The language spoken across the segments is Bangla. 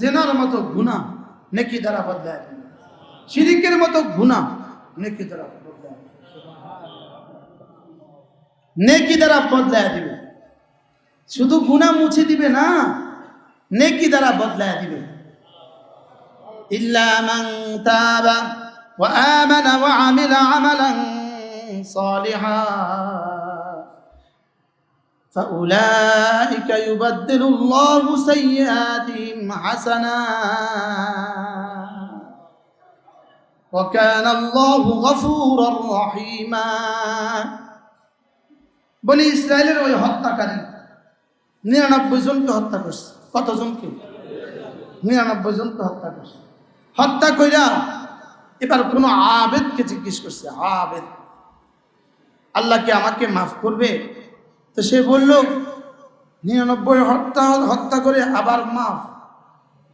জেনার মতো গুণা নেকি দ্বারা বদলায় দিবে শিরিকের মতো গুণা নেকি দ্বারা বদলায় দিবে। নেকি দ্বারা বদলায় দিবে শুধু গুণা মুছে দিবে না নেকি দ্বারা বদলায় দিবে إلا من تاب وآمن وعمل عملا صالحا فأولئك يبدل الله سيئاتهم حسنات وكان الله غفورا رحيما বনি ইসরায়েলের ওই হত্যাকারী নিরানব্বই জনকে হত্যা করছে কতজনকে নিরানব্বই জনকে হত্যা করছে হত্যা কইরা এবার কোনো আবেদকে জিজ্ঞেস করছে আবেদ আল্লাহ কি আমাকে মাফ করবে তো সে বলল, নিরানব্বই হত্যা হত্যা করে আবার মাফ।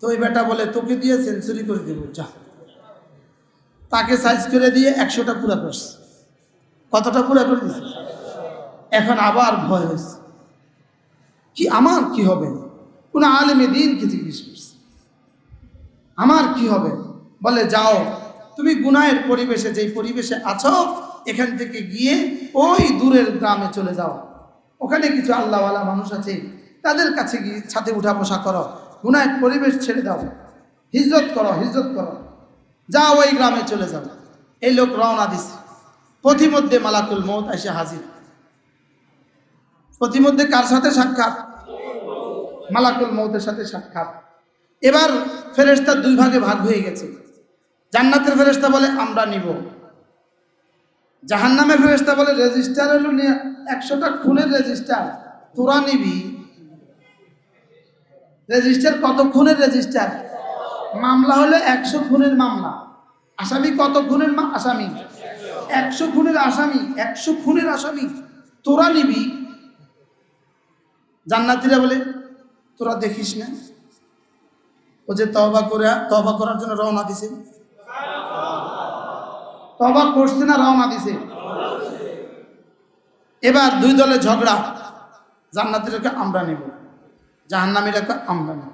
তো ওই বেটা বলে, তোকে দিয়ে সেঞ্চুরি করে দেবো, যা। তাকে সাইজ করে দিয়ে একশোটা পুরা করছে। কতটা পুরা করে দিয়েছে এখন আবার ভয় হয়েছে। কি, আমার কি হবে? কোনো আলেমে দিনকে জিজ্ঞেস করছে। আমার কি হবে? বলে, যাও, তুমি গুনায়ের পরিবেশে, যেই পরিবেশে আছো, এখান থেকে গিয়ে ওই দূরের গ্রামে চলে যাও। ওখানে কিছু আল্লাহওয়ালা মানুষ আছে, তাদের কাছে গিয়ে ছাদে উঠা বসা করো গুনাহের পরিবেশ ছেড়ে দাও, হিজরত করো হিজরত করো। যা ওই গ্রামে চলে যাও। এই লোক রওনা দিছে। পথিমধ্যে মালাকুল মৌত এসে হাজির। পথিমধ্যে কার সাথে সাক্ষাৎ? মালাকুল মৌতের সাথে সাক্ষাৎ। এবার ফেরেস্তা দুই ভাগে ভাগ হয়ে গেছে। জান্নাতের ফেরেস্তা বলে, আমরা নিব। জাহান্নামের ফেরেস্তা বলে, রেজিস্টার হলো একশোটা খুনের রেজিস্টার। তোরা নিবি। রেজিস্টার কত খুনের রেজিস্টার? মামলা হলো একশো খুনের মামলা। আসামি কত খুনের আসামি? একশো খুনের আসামি, একশো খুনের আসামি। তোরা নিবি। জান্নাতিরা বলে, তোরা দেখিস না? ও যে তবা করে তবা করার জন্য রওনা দিছে। তবা করছে না, রওনা দিছে। এবার দুই দলে ঝগড়া। জান্নাতিরাকে আমরা নেব জাহান্নামীরাকে আমরা নেব।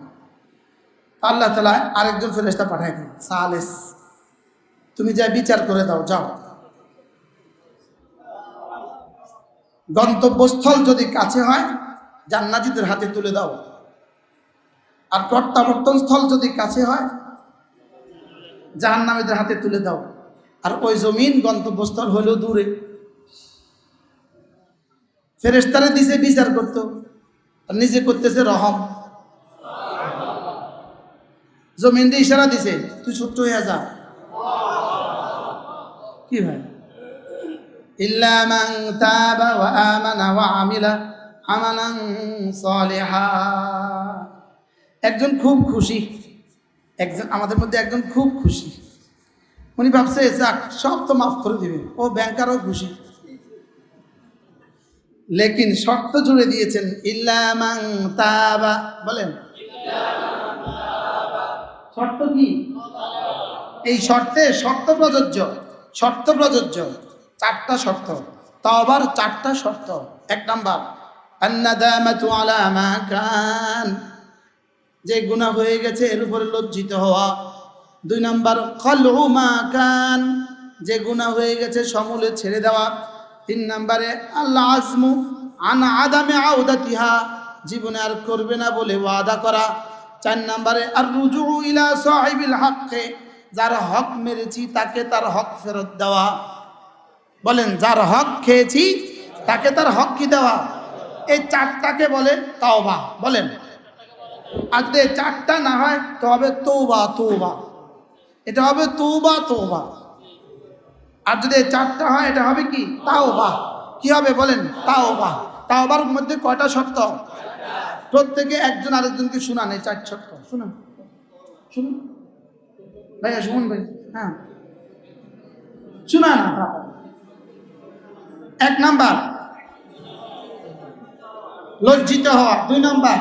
আল্লাহ তালা আরেকজন ফেরেস্তা পাঠাই দিন সালেস, তুমি যা বিচার করে দাও, যাও। গন্তব্যস্থল যদি কাছে হয়, জান্নাতিদের হাতে তুলে দাও। আর প্রত্যাবর্তন স্থল যদি কাছে হয়, জাহান্নামীদের হাতে তুলে দাও। আর ওই জমিন গন্তব্যস্থল হলেও দূরে। ফেরেস্তারে দিছে বিচার করত, আর নিজে করতেছে রহম। জমিন দিয়ে ইশারা দিছে, তুই ছোট্ট হয়ে যা। কি ভাই? তাবা ওয়া আমানা ওয়া আমিলা আমালান সালিহা। একজন খুব খুশি, একজন আমাদের মধ্যে একজন খুব খুশি। উনি ভাবছে, যাক, সব তো মাফ করে দিবে। ও ব্যাংকারও খুশি। লেকিন শর্ত জুড়ে দিয়েছেন ইল্লামাং তাবা। বলেন। শর্ত কি? এই শর্তে শর্ত প্রযোজ্য শর্ত প্রযোজ্য। চারটা শর্ত। তাওবার চারটা শর্ত। এক নাম্বার, আন্নাদামাতু আলা মা কান। যে গুনাহ হয়ে গেছে, এর উপরে লজ্জিত হওয়া। দুই নম্বর খলউ মা কান, যে গুনাহ হয়ে গেছে সমূলে ছেড়ে দেওয়া। তিন নাম্বারে আল্লাহ আজমু আন আদামে আউদা তিহা জীবনে আর করবে না বলে ওয়াদা করা। চার নাম্বারে, আর রুজু ইলা সাহিবিল হককে, যার হক মেরেছি তাকে তার হক ফেরত দেওয়া। বলেন, যার হক খেয়েছি তাকে তার হক কি দেওয়া? এই চারটাকে বলে তাওবা। বলেন, আর চারটা না হয় তো তৌবা তৌবা এটা হবে তৌবা তৌবা আর যদি চারটা হয়, এটা হবে কি? তাওবা। কি হবে বলেন? তাও বা তাওবা। তাওবার মধ্যে কয়টা শর্ত? প্রত্যেকে একজন আরেকজনকে শুনান, এই চার শর্ত। শুনুন। শুনুন। ভাইয়া শুনুন ভাই। হ্যাঁ। শুনা না এক নাম্বার। লজ্জিত হওয়া। দুই নাম্বার।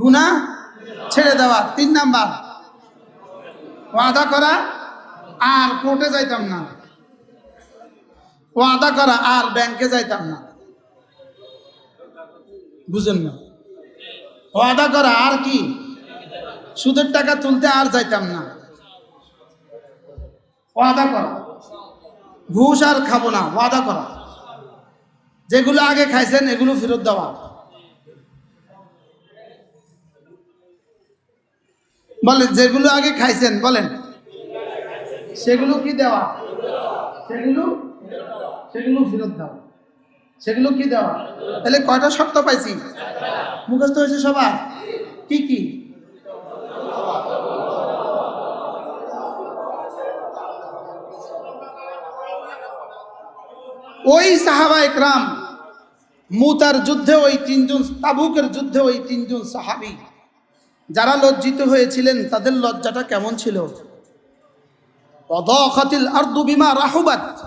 গুণা ছেড়ে দেওয়া। তিন নাম্বার। ওয়াদা করা আর কোর্টে যাইতাম না। ওয়াদা করা আর ব্যাংকে যাইতাম না। বুঝেন না? ওয়াদা করা আর কি? সুদের টাকা তুলতে আর যাইতাম না। ওয়াদা করা। ঘুষ আর খাব না, ওয়াদা করা। যেগুলো আগে খাইছেন, এগুলো ফেরত দেওয়া। বলেন, যেগুলো আগে খাইছেন, বলেন। সেগুলো কি দেওয়া? সেগুলো? সেগুলো ফেরত দেওয়া সেগুলো কি দেওয়া? তাহলে কয়টা শর্ত পাইছি? মুখস্থ হয়েছে সবার? কি কি? ওই সাহাবা একরাম, মুতার যুদ্ধে ওই তিনজন, তাবুকের যুদ্ধে ওই তিনজন সাহাবি। যারা লজ্জিত হয়েছিলেন, তাদের লজ্জাটা কেমন ছিল? অদখাতিল আরদু বিমা রাহুবাত।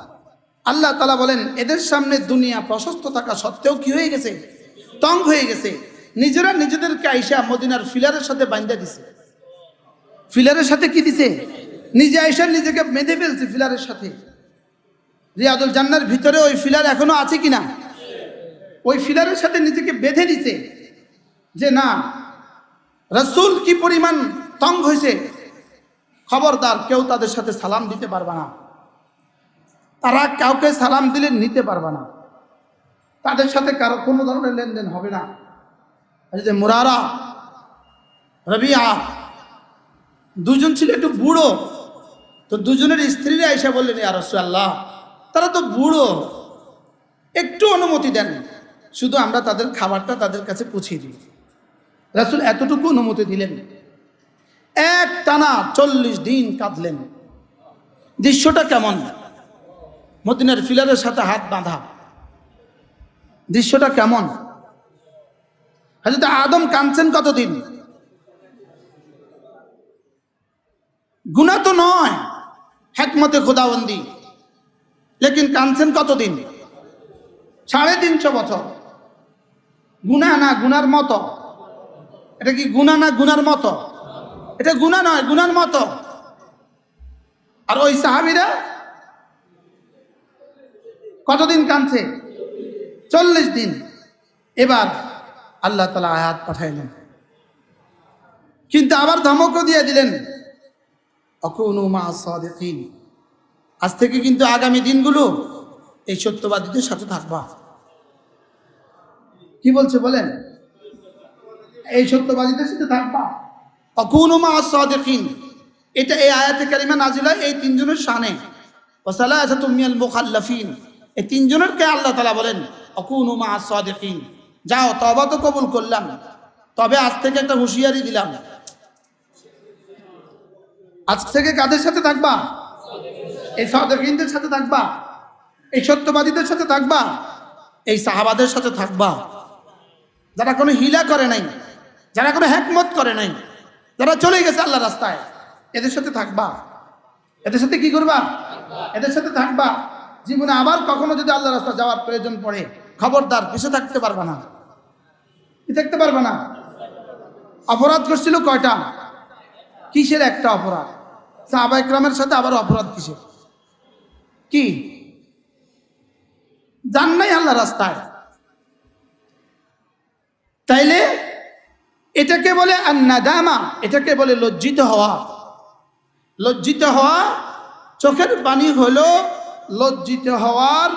আল্লাহ তালা বলেন, এদের সামনে দুনিয়া প্রশস্ত থাকা সত্ত্বেও কি হয়ে গেছে? তং হয়ে গেছে। নিজেরা নিজেদেরকে আইসা মদিনার ফিলারের সাথে বান্ধা দিছে। ফিলারের সাথে কি দিছে? নিজে আইসা নিজেকে বেঁধে ফেলছে ফিলারের সাথে। রিয়াদুল জান্নার ভিতরে ওই ফিলার এখনও আছে কিনা? ওই ফিলারের সাথে নিজেকে বেঁধে দিছে। যে না রসুল কি পরিমাণ তং হয়েছে খবরদার, কেউ তাদের সাথে সালাম দিতে পারবে না। তারা কাউকে সালাম দিলে নিতে পারবে না। তাদের সাথে কারও, কোনো ধরনের লেনদেন হবে না। যে মুরারা, রবিয়া, দুজন ছিল একটু বুড়ো। তো দুজনের স্ত্রীরা এসে বললেন আর আল্লাহ তারা তো বুড়ো। একটু অনুমতি দেন। শুধু আমরা তাদের খাবারটা তাদের কাছে পুছিয়ে দিই। রাসুল এতটুকু অনুমতি দিলেন এক টানা চল্লিশ দিন কাঁদলেন। দৃশ্যটা কেমন? মদিনের ফিলারের সাথে হাত বাঁধা। দৃশ্যটা কেমন? হাজরত আদম কাঁদছেন কতদিন? গুণা তো নয় হ্যাকমতে খোদাবন্দি। লেকিন কাঁদছেন কতদিন? সাড়ে তিনশো বছর। গুণা না, গুনার মতো। এটা কি গুণা না গুনার মতো? এটা গুণা নয় গুনার মতো। আর ওই সাহাবিরা কতদিন কাঁদছে? চল্লিশ দিন। এবার আল্লাহ তালা আয়াত পাঠাইলেন। কিন্তু আবার ধমকও দিয়ে দিলেন, অকুনু আজ থেকে কিন্তু আগামী দিনগুলো এই সত্যবাদীদের সাথে থাকবা। কি বলছে বলেন? এই সত্যবাদীদের সাথে থাকবা অকুনুমা সাদিকিন। এটা এই আয়াতে কারিমা নাজিলা এই তিনজনের শানে। ওসালা আছে তুমিয়াল মুখাল্লাফিন। এই তিনজনের কে আল্লাহ তালা বলেন অকুনুমা সাদিকিন। যাও তবা তো কবুল করলাম। তবে আজ থেকে একটা হুঁশিয়ারি দিলাম। আজ থেকে কাদের সাথে থাকবা? এই সাদেকিনদের সাথে থাকবা। এই সত্যবাদীদের সাথে থাকবা। এই সাহাবাদের সাথে থাকবা। যারা কোনো হিলা করে নাই। যারা কোনো হ্যাকমত করে নাই, যারা চলে গেছে আল্লাহ রাস্তায়, এদের সাথে থাকবা। এদের সাথে কি করবা? এদের সাথে থাকবা। জীবনে আবার কখনো যদি আল্লাহ রাস্তা যাওয়ার প্রয়োজন পড়ে, খবরদার পিছু থাকতে পারবে না। কি থাকতে পারবে না? অপরাধ করছিল কয়টা? কিসের একটা অপরাধ? সাহাবা ইকরামের সাথে আবার অপরাধ কিসের? কি? যান নাই আল্লাহ রাস্তায়। তাইলে এটাকে বলে আন্নাদামা, এটাকে বলে লজ্জিত হওয়া। লজ্জিত হওয়া, চোখের পানি হলো লজ্জিত হওয়ার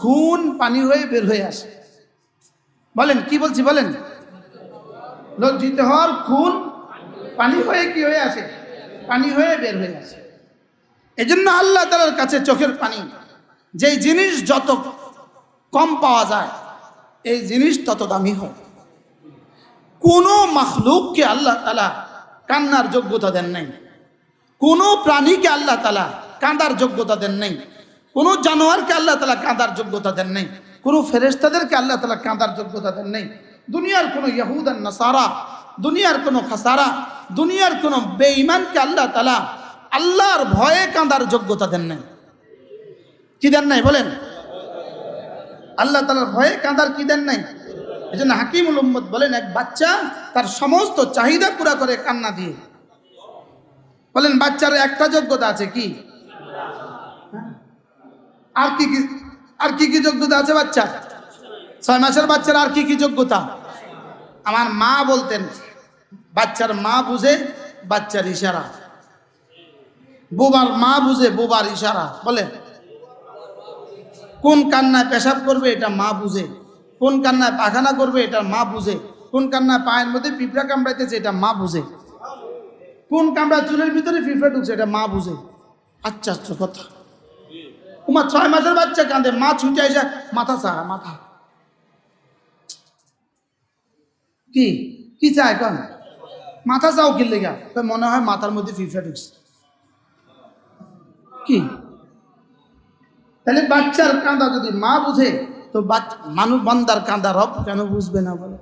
খুন পানি হয়ে বের হয়ে আসে। বলেন, কি বলছি বলেন? লজ্জিত হওয়ার খুন পানি হয়ে কি হয়ে আসে? পানি হয়ে বের হয়ে আসে। এজন্য আল্লাহ তালার কাছে চোখের পানি, যেই জিনিস যত কম পাওয়া যায়, এই জিনিস তত দামি হয় কোনো মাখলুককে আল্লাহ তালা কান্নার যোগ্যতা দেন নাই। কোনো প্রাণীকে আল্লাহ তালা কাঁদার যোগ্যতা দেন নাই। কোনো জানোয়ারকে আল্লাহ তালা কাঁদার যোগ্যতা দেন নাই। কোনো ফেরেস্তাদেরকে আল্লাহ তালা কাঁদার যোগ্যতা দেন নাই। দুনিয়ার কোনো ইয়াহুদান নাসারা, দুনিয়ার কোনো খাসারা, দুনিয়ার কোনো বেঈমানকে আল্লাহ তালা আল্লাহর ভয়ে কাঁদার যোগ্যতা দেন নাই। কি দেন নাই বলেন? আল্লাহ তালার ভয়ে কাঁদার কি দেন নাই? এই জন্য হাকিমুল উম্মদ বলেন, এক বাচ্চা তার সমস্ত চাহিদা পুরা করে কান্না দিয়ে। বলেন, বাচ্চার একটা যোগ্যতা আছে কি? হ্যাঁ? আর কি কি, আর কি কি যোগ্যতা আছে বাচ্চা ছয় মাসের বাচ্চার আর কি কি যোগ্যতা? আমার মা বলতেন, বাচ্চার মা বুঝে, বাচ্চার ইশারা। বোবার মা বুঝে, বোবার ইশারা। বলেন, কোন কান্নায় পেশাব করবে এটা মা বুঝে। কোন কান্নায় পাখানা করবে এটা মা বুঝে। কোন কান্নায় পায়ের মধ্যে পিঁপড়া কামড়াইতেছে এটা মা বুঝে। কোন কামড়া চুলের ভিতরে পিঁপড়া ঢুকছে এটা মা বুঝে। আচ্ছা আচ্ছা কথা। তোমার ছয় মাসের বাচ্চা কাঁদে। মা ছুটে এসে, মাথা চায় মাথা। কি? কি চায় কান মাথা চাও কি লেগা? তো মনে হয় মাথার মধ্যে ফিফা ঢুকছে। কি? তাহলে বাচ্চার কাঁদা যদি মা বুঝে তো মানুষ বান্দার কাঁদা রব কেন বুঝবে না বলে?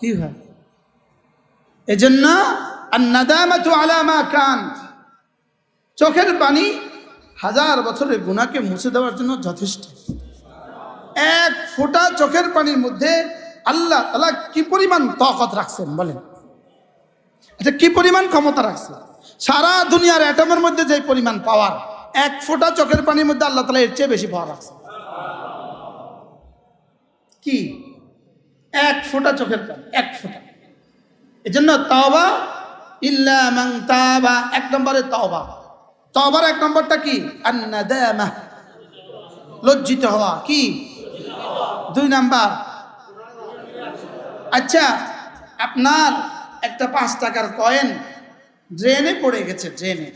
কি হয়? এজন্য কান। চোখের পানি হাজার বছরের গুণাকে মুছে দেওয়ার জন্য যথেষ্ট। এক ফোঁটা চোখের পানির মধ্যে আল্লাহ তালা কি পরিমাণ তকত রাখছেন বলেন? আচ্ছা কি পরিমাণ ক্ষমতা রাখছে সারা দুনিয়ার অ্যাটমের মধ্যে যে পরিমাণ পাওয়ার এক ফোঁটা চোখের পানির মধ্যে আল্লাহ তালা এর চেয়ে বেশি পাওয়ার রাখছে কি? এক ফোঁটা চোখের পানি এক ফোঁটা। এজন্য তাওবা ইল্লা মান তাবা এক নম্বরে তাওবা। তাওবার এক নম্বরটা কি? আন্নাদামা, লজ্জিত হওয়া। কি? দুই নাম্বার। আচ্ছা আপনার একটা পাঁচ টাকার কয়েন ড্রেনে পড়ে গেছে, ড্রেনে।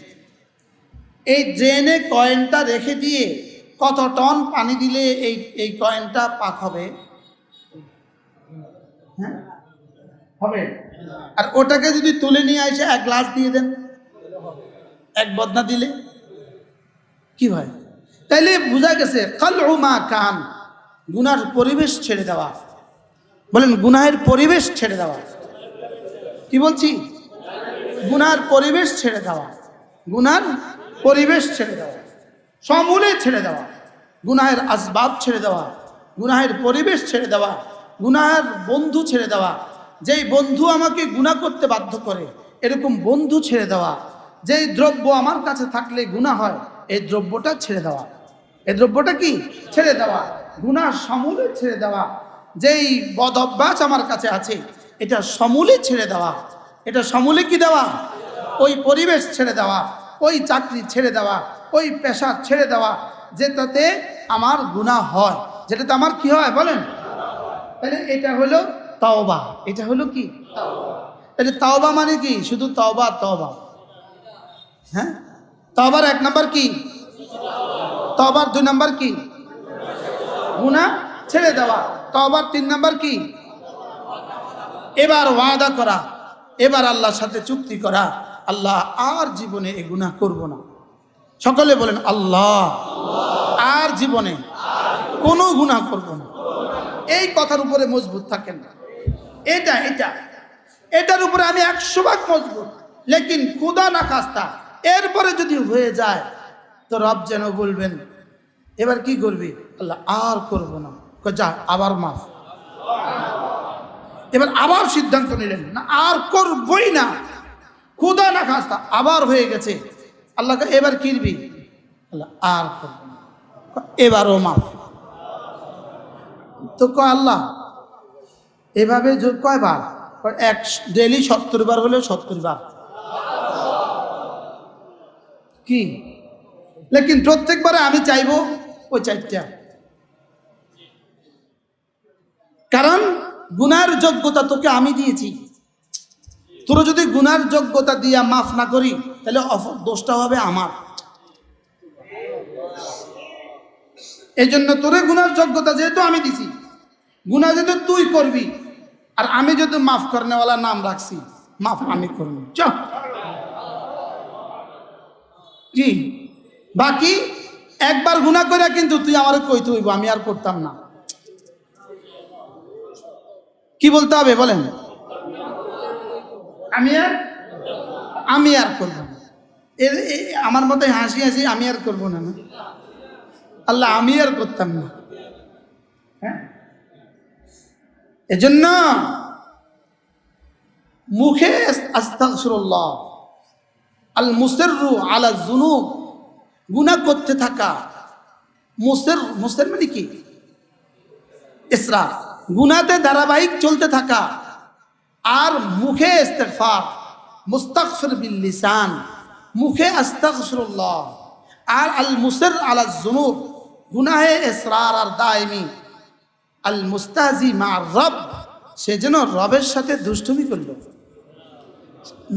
এই ড্রেনে কয়েনটা রেখে দিয়ে কত টন পানি দিলে এই এই কয়েনটা পাক হবে? হ্যাঁ? হবে। আর ওটাকে যদি তুলে নিয়ে এসে এক গ্লাস দিয়ে দেন, এক বদনা দিলে? কি হয়? তাইলে বোঝা গেছে কাল মা কান, গুনার পরিবেশ ছেড়ে দেওয়া। বলেন, গুনাহের পরিবেশ ছেড়ে দেওয়া। কি বলছি? গুনার পরিবেশ ছেড়ে দেওয়া। গুনার পরিবেশ ছেড়ে দেওয়া। সমূলে ছেড়ে দেওয়া, গুনাহের আসবাব ছেড়ে দেওয়া, গুনাহের পরিবেশ ছেড়ে দেওয়া, গুনাহের বন্ধু ছেড়ে দেওয়া, যেই বন্ধু আমাকে গুনাহ করতে বাধ্য করে, এরকম বন্ধু ছেড়ে দেওয়া, যেই দ্রব্য আমার কাছে থাকলে গুনাহ হয়, এই দ্রব্যটা ছেড়ে দেওয়া। এই দ্রব্যটা কি? ছেড়ে দেওয়া। গুনাহ সমূলে ছেড়ে দেওয়া। যেই বদ অভ্যাস আমার কাছে আছে, এটা সমূলে ছেড়ে দেওয়া। এটা সমূলে কি দেওয়া? ওই পরিবেশ ছেড়ে দেওয়া। ওই চাকরি ছেড়ে দেওয়া। ওই পেশা ছেড়ে দেওয়া যেটাতে আমার গুনাহ হয়। যেটাতে আমার কি হয় বলেন? তাহলে এটা হলো তওবা। এটা হলো কি? তাহলে তওবা মানে কি? শুধু তওবা তওবা। হ্যাঁ? তওবার এক নাম্বার কি? তওবার দুই নাম্বার কি? গুনাহ ছেড়ে দেওয়া। তওবার তিন নাম্বার কি? এবার ওয়াদা করা, এবার আল্লাহর সাথে চুক্তি করা। আল্লাহ আর জীবনে এ গুনাহ করব না। সকলে বলেন, আল্লাহ। আর জীবনে কোনো গুনাহ করব না। এই কথার উপরে মজবুত থাকেন না। এটা এটা। এটার উপরে আমি একশো ভাগ মজবুত। লেকিন খুদা না খাস্তা, এরপরে যদি হয়ে যায়, তো রব যেন বলবেন, এবার কি করবি? আল্লাহ, আর করব না। যা, আবার মাফ। এবার আবার সিদ্ধান্ত নিলেন, না, আর করবই না। খুদা না খাস্তা, আবার হয়ে গেছে। আল্লাহকে এবার কিরবি আল্লাহ আর এবারও মাফ। তো কয় আল্লাহ এভাবে কয়বার কয়, এক ডেলি সত্তর বার হলেও সত্তর বার। কি? লেকিন প্রত্যেকবারে আমি চাইব ওই চারটা। কারণ গুনার যোগ্যতা তোকে আমি দিয়েছি। তোর যদি গুনার যোগ্যতা দিয়া মাফ না করি, তাহলে দোষটা হবে আমার। এই জন্য তোরে গুনার যোগ্যতা যেহেতু আমি দিছি গুনা যেহেতু তুই করবি, আর আমি যদি মাফ করনেওয়ালা নাম রাখছি, মাফ আমি করব। চ কি? বাকি? একবার গুণা করে কিন্তু তুই আমার কইতে হইব, আমি আর করতাম না। কি বলতে হবে বলেন? আমি আর আমি আর করব না। এর আমার মতে হাসি হাসি আমি আর করব না না। আল্লাহ, আমি আর করতাম না। হ্যাঁ? এজন্য মুখে আস্তাগফিরুল্লাহ, আল মুসেররু আলা জুনুব গুনাহ করতে থাকা। মুসের মুসের মানে কি? ইসরাফ গুনাতে ধারাবাহিক চলতে থাকা। আর মুখে ইস্তেগফার, মুস্তাগফির বিল লিসান, মুখে আস্তাগফিরুল্লাহ, আর আল মুসির আলা জুনুব গুনাহে এসরার আর দায়মি, আল মুস্তাজি মা রব, সে যেন রবের সাথে দুষ্টুমি করল।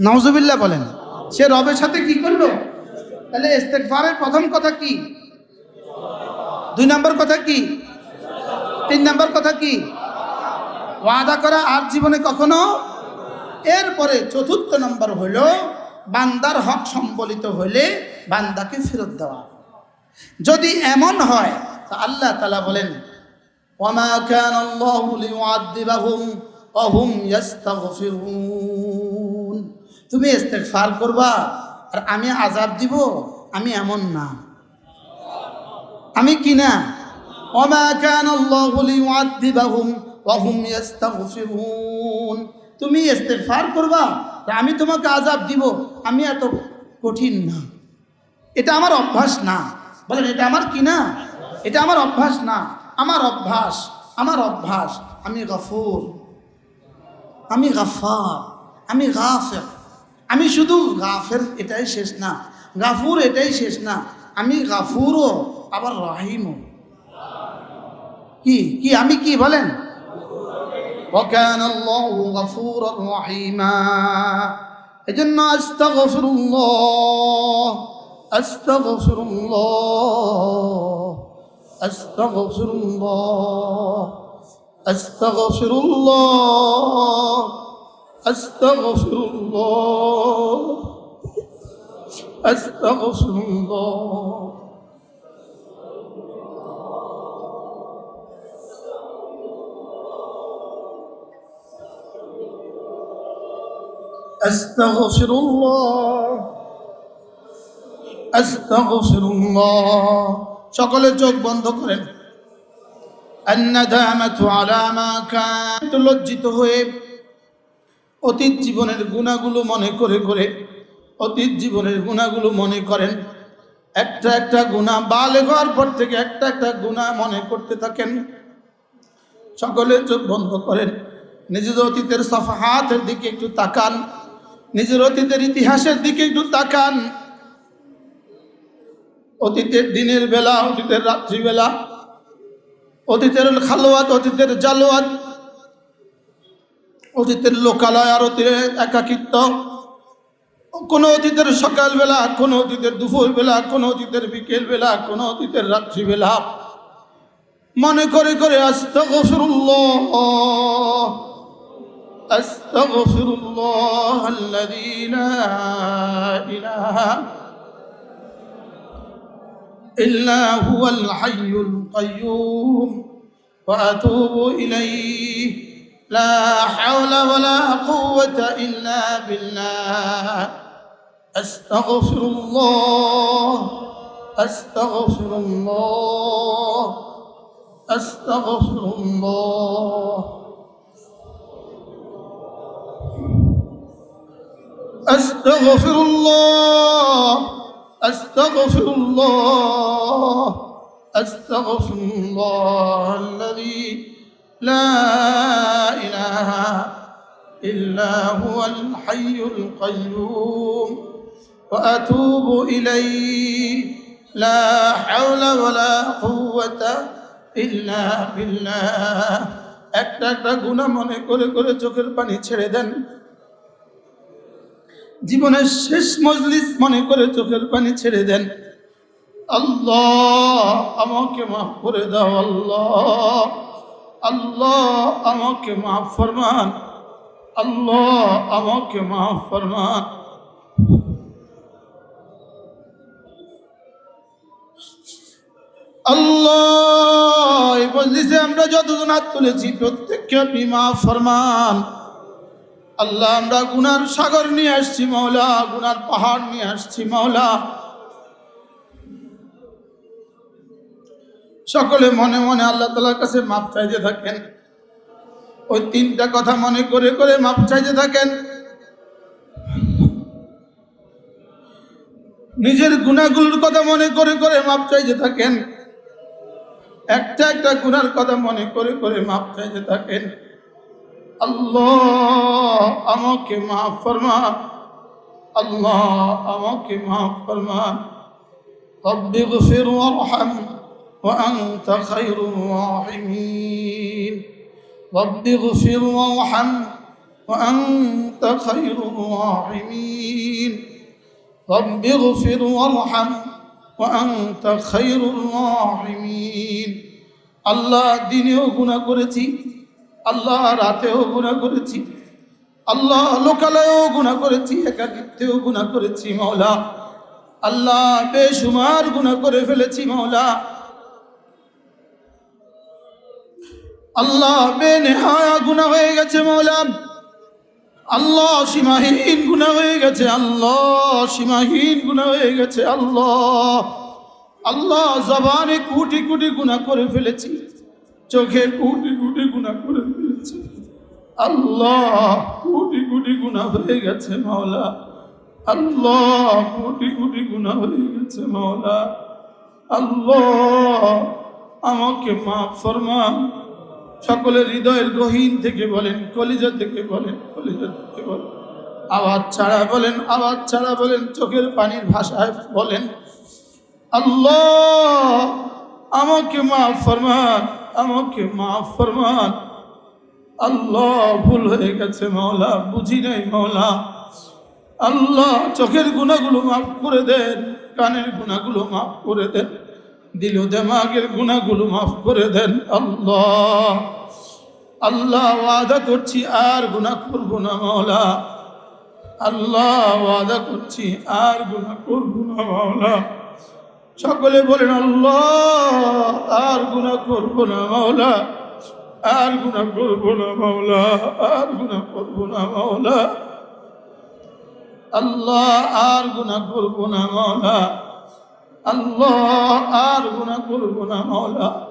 নওজুবিল্লাহ বলেন, সে রবের সাথে কি করল? তাহলে ইস্তেগফারের প্রথম কথা কি? দুই নম্বর কথা কি? তিন নম্বর কথা কি? ওয়াদা করা আর জীবনে কখনো? এরপরে চতুর্থ নম্বর হইল বান্দার হক সম্বলিত হইলে বান্দাকে ফেরত দেওয়া। যদি এমন হয়, তা আল্লাহ তালা বলেন তুমি ইস্তেগফার করবা, আর আমি আযাব দিব, আমি এমন না। আমি কি না? ওমা কান তুমি ইস্তেগফার করবা আমি তোমাকে আযাব দিব। আমি এত কঠিন না। এটা আমার অভ্যাস না। বলেন, এটা আমার কি না? এটা আমার অভ্যাস না। আমার অভ্যাস আমার অভ্যাস। আমি গফুর, আমি গাফার আমি গাফের। আমি শুধু গাফের, এটাই শেষ না। গাফুর, এটাই শেষ না। আমি গাফুরও, আবার রাহিমও। কি? কি? আমি কি? বলেন। وكان الله غفورا رحيما এজন্য আস্তাগফিরুল্লাহ আস্তাগফিরুল্লাহ আস্তাগফিরুল্লাহ আস্তাগফিরুল্লাহ আস্তাগফিরুল্লাহ আস্তাগফিরুল্লাহ أستغفر الله أستغفر الله সকলে চোখ বন্ধ করেন الندامة على ما كان লজ্জিত হয়ে অতীত জীবনের গুণাগুলো মনে করে করে অতীত জীবনের গুণাগুলো মনে করেন একটা একটা গুণা বালে হওয়ার পর থেকে একটা একটা গুণা মনে করতে থাকেন সকলে চোখ বন্ধ করেন নিজের অতীতের সফহাতের দিকে একটু তাকান নিজের অতীতের ইতিহাসের দিকে একটু তাকান। অতীতের দিনের বেলা, অতীতের রাত্রিবেলা, অতীতের খালোয়াত, অতীতের জালোয়াত, অতীতের লোকালয় আর অতীতের একাকিত্ব, কোনো অতীতের সকালবেলা, কোনো অতীতের দুপুরবেলা, কোনো অতীতের বিকেল বেলা কোনো অতীতের রাত্রিবেলা। মনে করে করে আস্ত গফরুল্লাহ أستغفر الله الذي لا إله إلا هو الحي القيوم وأتوب إليه. لا حول ولا قوة إلا بالله. أستغفر الله أستغفر الله أستغفر الله. أستغفر الله أستغفر الله أستغفر الله الذي لا إله إلا هو الحي القيوم وأتوب إليه لا حول ولا قوة إلا بالله একটা একটা গুণা মনে করে করে চোখের পানি ছেড়ে দেন জীবনের শেষ মজলিস মনে করে চোখের পানি ছেড়ে দেন। আল্লাহ, আমাকে মাফ করে দাও আল্লাহ। আল্লাহ, আমাকে মাফ ফরমান। আল্লাহ, আমাকে মাফ ফরমান। আল্লাহ, এই মজলিসে আমরা যতজন হাত তুলেছি, প্রত্যেককে আপনি মাফ ফরমান। আল্লাহ, আমরা গুনার সাগর নিয়ে আসছি মাওলা, গুনার পাহাড় নিয়ে আসছি মাওলা। সকলে মনে মনে আল্লাহ তালার কাছে মাপ চাইতে থাকেন। ওই তিনটা কথা মনে করে করে মাপ চাইতে থাকেন। নিজের গুণাগুলোর কথা মনে করে করে মাপ চাইতে থাকেন। একটা একটা গুনার কথা মনে করে করে মাপ চাইতে থাকেন। আল্লাহ আমাকে মাফ ফরমা আল্লাহ আমাকে মাফ ফরমা رب اغفر وارحم وأنت خير الراحمين رب اغفر وارحم وأنت خير الراحمين رب اغفر وارحم وأنت خير الراحمين আল্লাহ দিনেও গুণা করেছি আল্লাহ রাতেও গুণা করেছি। আল্লাহ লোকালয়েও গুণা করেছি, একাকিত্বেও গুণা করেছি, মাওলা। আল্লাহ বেশুমার গুণা করে ফেলেছি, মাওলা। আল্লাহ বেনেহায়া গুণা হয়ে গেছে, মাওলা। আল্লাহ সীমাহীন গুণা হয়ে গেছে, আল্লাহ সীমাহীন গুণা হয়ে গেছে, আল্লাহ। আল্লাহ জবানে কোটি কোটি গুণা করে ফেলেছি। চোখে কোটি কোটি গুণা করে ফেলেছি। আল্লাহ কোটি কোটি গুণা হয়ে গেছে মাওলা। আল্লাহ কোটি কোটি গুণা হয়ে গেছে মাওলা। আল্লাহ, আমাকে মাফ ফরমা সকলের হৃদয়ের গহীন থেকে বলেন, কলিজা থেকে বলেন, কলিজা থেকে বলেন। আওয়াজ ছাড়া বলেন, আওয়াজ ছাড়া বলেন, চোখের পানির ভাষায় বলেন। আল্লাহ, আমাকে মাফ ফরমান। আমাকে মাফ ফরমান। আল্লাহ ভুল হয়ে গেছে মাওলা, বুঝি নাই মাওলা। আল্লাহ চোখের গুণাগুলো মাফ করে দেন, কানের গুণাগুলো মাফ করে দেন, দিল দেমাগের গুণাগুলো মাফ করে দেন। আল্লাহ আল্লাহ ওয়াদা করছি, আর গুণা করব না মাওলা। আল্লাহ ওয়াদা করছি, আর গুণা করব না মাওলা। সকলে বলেন, আল্লাহ, আর গুণা করব না, মাওলা। আর গুণা করব না, মাওলা। আর গুণা করব না, মাওলা। আল্লাহ, আর গুণা করব না, মাওলা। আল্লাহ, আর গুণা করব না, মাওলা।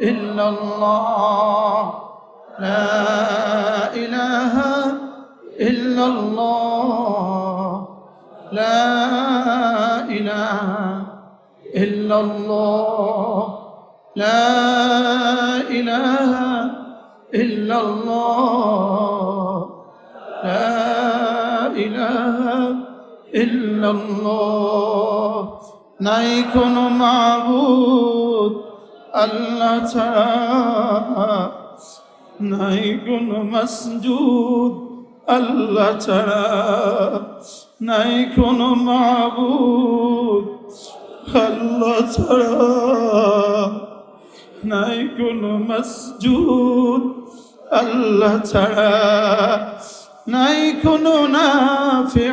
إلا الله لا إله إلا الله لا إله إلا الله لا إله إلا الله لا إله إلا الله নাই কোনো মাবুদ আল্লাহ ছাড়া নাই কোনো মসজুদ। আল্লাহ ছাড়া নাই কোনো মাবুদ। আল্লাহ ছাড়া নাই কোনো মসজুদ। আল্লাহ ছাড়া নাই কোনো নাফি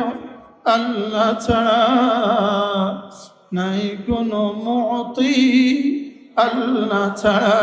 আল্লাহ ছাড়া নাই কোনো মতি। আল্লাহ ছাড়া